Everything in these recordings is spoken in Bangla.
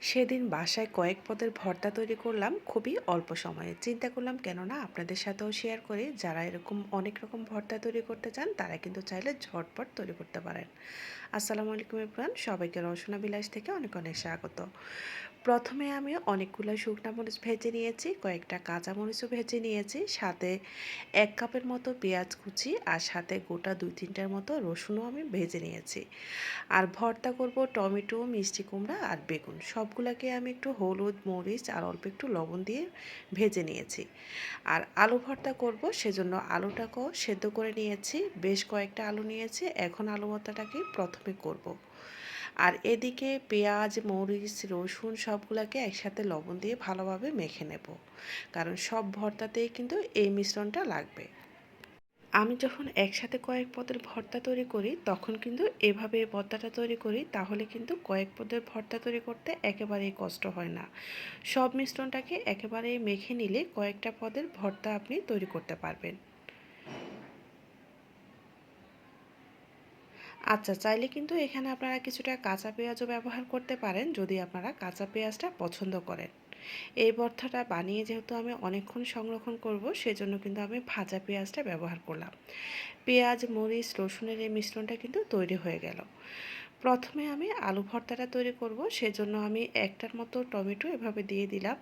সেদিন বাসায় কয়েক পদের ভর্তা তৈরি করলাম, খুবই অল্প সময়ে। চিন্তা করলাম, কেননা আপনাদের সাথেও শেয়ার করে, যারা এরকম অনেক রকম ভর্তা তৈরি করতে চান, তারা কিন্তু চাইলে ঝটপট তৈরি করতে পারেন। আসসালামু আলাইকুম ইব্রান সবাইকে রসনা বিলাস থেকে অনেক অনেক স্বাগত। প্রথমে আমি অনেকগুলো শুকনা মরিচ ভেজে নিয়েছি, কয়েকটা কাঁচা মরিচও ভেজে নিয়েছি, সাথে এক কাপের মতো পেঁয়াজ কুচি আর সাথে গোটা দুই তিনটার মতো রসুনও আমি ভেজে নিয়েছি। আর ভর্তা করব টমেটো, মিষ্টি কুমড়া আর বেগুন। সবগুলোকে আমি একটু হলুদ মরিচ আর অল্প একটু লবণ দিয়ে ভেজে নিয়েছি। আর আলু ভর্তা করব, সেজন্য আলুটাকেও সেদ্ধ করে নিয়েছি। বেশ কয়েকটা আলু নিয়েছি, এখন আলু ভর্তাটাকে প্রথমে করব। আর এদিকে পেঁয়াজ, মরিচ, রসুন সবগুলোকে একসাথে লবণ দিয়ে ভালোভাবে মেখে নেব। কারণ সব ভর্তাতেই কিন্তু এই মিশ্রণটা লাগবে। আমি যখন একসাথে কয়েক পদের ভর্তা তৈরি করি, তখন কিন্তু এভাবে ভর্তাটা তৈরি করি, তাহলে কিন্তু কয়েক পদের ভর্তা তৈরি করতে একেবারেই কষ্ট হয় না। সব মিশ্রণটাকে একেবারেই মেখে নিলে কয়েকটা পদের ভর্তা আপনি তৈরি করতে পারবেন। আচ্ছা চাইলে কিন্তু এখানে আপনারা কিছুটা কাঁচা পেঁয়াজও ব্যবহার করতে পারেন যদি আপনারা কাঁচা পেঁয়াজটা পছন্দ করেন। এই ভর্তাটা বানিয়ে যেহেতু আমি অনেকক্ষণ সংরক্ষণ করব, সেজন্য কিন্তু আমি ভাজা পেঁয়াজটা ব্যবহার করলাম। পেঁয়াজ, মরিচ, রসুনের এই মিশ্রণটা কিন্তু তৈরি হয়ে গেল। প্রথমে আমি আলু ভর্তাটা তৈরি করব, সেজন্য আমি একটার মতো টমেটো এভাবে দিয়ে দিলাম।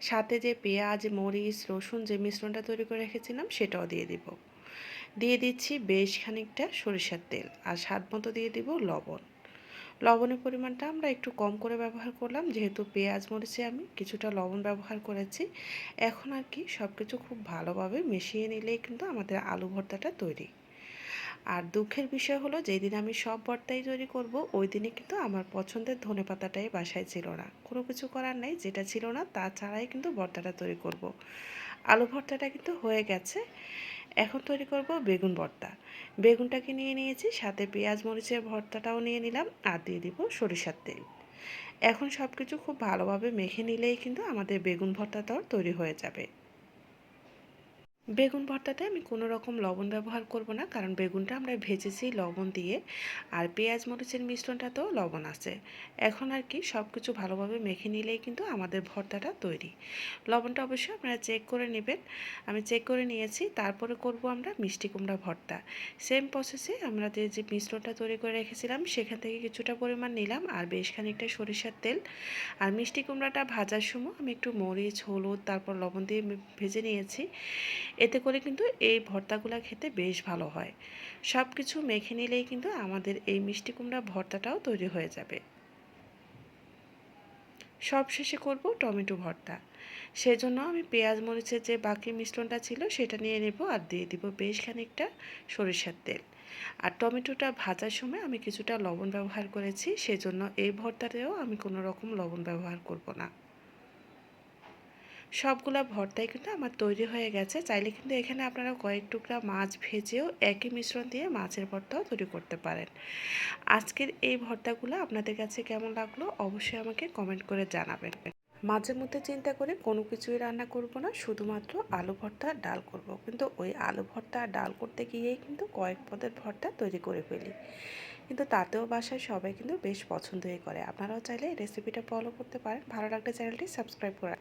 সাথে যে পেঁয়াজ, মরিচ, রসুন যে মিশ্রণটা তৈরি করে রেখেছিলাম, সেটাও দিয়ে দিব। দিয়ে দিচ্ছি বেশ খানিকটা সরিষার তেল আর স্বাদ মতো দিয়ে দিব লবণ। লবণের পরিমাণটা আমরা একটু কম করে ব্যবহার করলাম, যেহেতু পেঁয়াজ, মরিচে আমি কিছুটা লবণ ব্যবহার করেছি। এখন আর কি সব কিছু খুব ভালোভাবে মিশিয়ে নিলেই কিন্তু আমাদের আলু ভর্তাটা তৈরি। আর দুঃখের বিষয় হলো যেই দিন আমি সব ভর্তাই তৈরি করব, ওই দিনে কিন্তু আমার পছন্দের ধনে পাতাটাই বাসায় ছিল না। কোনো কিছু করার নেই, যেটা ছিল না, তা ছাড়াই কিন্তু ভর্তাটা তৈরি করব। আলু ভর্তাটা কিন্তু হয়ে গেছে। এখন তৈরি করব বেগুন ভর্তা। বেগুনটাকে নিয়ে নিয়েছি, সাথে পেঁয়াজ, মরিচের ভর্তাটাও নিয়ে নিলাম আর দিয়ে দিব সরিষার তেল। এখন সব কিছু খুব ভালোভাবে মেখে নিলেই কিন্তু আমাদের বেগুন ভর্তাটাও তৈরি হয়ে যাবে। বেগুন ভর্তাতে আমি কোনো রকম লবণ ব্যবহার করব না, কারণ বেগুনটা আমরা ভেজেছি লবণ দিয়ে, আর পেঁয়াজ মরিচের মিশ্রণটা তো লবণ আছে। এখন আর কি সব কিছু ভালোভাবে মেখে নিলেই কিন্তু আমাদের ভর্তাটা তৈরি। লবণটা অবশ্যই আপনারা চেক করে নেবেন। আমি চেক করে নিয়েছি, তারপরে করব আমরা মিষ্টি কুমড়া ভর্তা। সেম প্রসেসে আমরা যে মিশ্রণটা তৈরি করে রেখেছিলাম, সেখান থেকে কিছুটা পরিমাণ নিলাম, আর বেশ খানিকটা সরিষার তেল। আর মিষ্টি কুমড়াটা ভাজার সময় আমি একটু মরিচ, হলুদ, তারপর লবণ দিয়ে ভেজে নিয়েছি। এতে করে কিন্তু এই ভর্তাগুলো খেতে বেশ ভালো হয়। সব কিছু মেখে নিলেই কিন্তু আমাদের এই মিষ্টি কুমড়া ভর্তাটাও তৈরি হয়ে যাবে। সব শেষে করব টমেটো ভর্তা। সেজন্য আমি পেঁয়াজ মরিচের যে বাকি মিশ্রণটা ছিল সেটা নিয়ে নেব আর দিয়ে দিব বেশ খানিকটা সরিষার তেল। আর টমেটোটা ভাজার সময় আমি কিছুটা লবণ ব্যবহার করেছি, সেজন্য এই ভর্তাতেও আমি কোনো রকম লবণ ব্যবহার করব না। সবগুলা ভর্তাই কিন্তু আমার তৈরি হয়ে গেছে। চাইলে কিন্তু এখানে আপনারা কয়েক টুকরা মাছ ভেজেও একই মিশ্রণ দিয়ে মাছের ভর্তাও তৈরি করতে পারেন। আজকের এই ভর্তাগুলো আপনাদের কাছে কেমন লাগল অবশ্যই আমাকে কমেন্ট করে জানাবেন। মাঝে মধ্যে চিন্তা করে কোনো কিছুই রান্না করব না, শুধুমাত্র আলু ভর্তা, ডাল করব। কিন্তু ওই আলু ভর্তা ডাল করতে গিয়েই কিন্তু কয়েক পদের ভর্তা তৈরি করে ফেলি। কিন্তু তাতেও বাসায় সবাই কিন্তু বেশ পছন্দই করে। আপনারাও চাইলে রেসিপিটা ফলো করতে পারেন। ভালো লাগলে চ্যানেলটি সাবস্ক্রাইব করে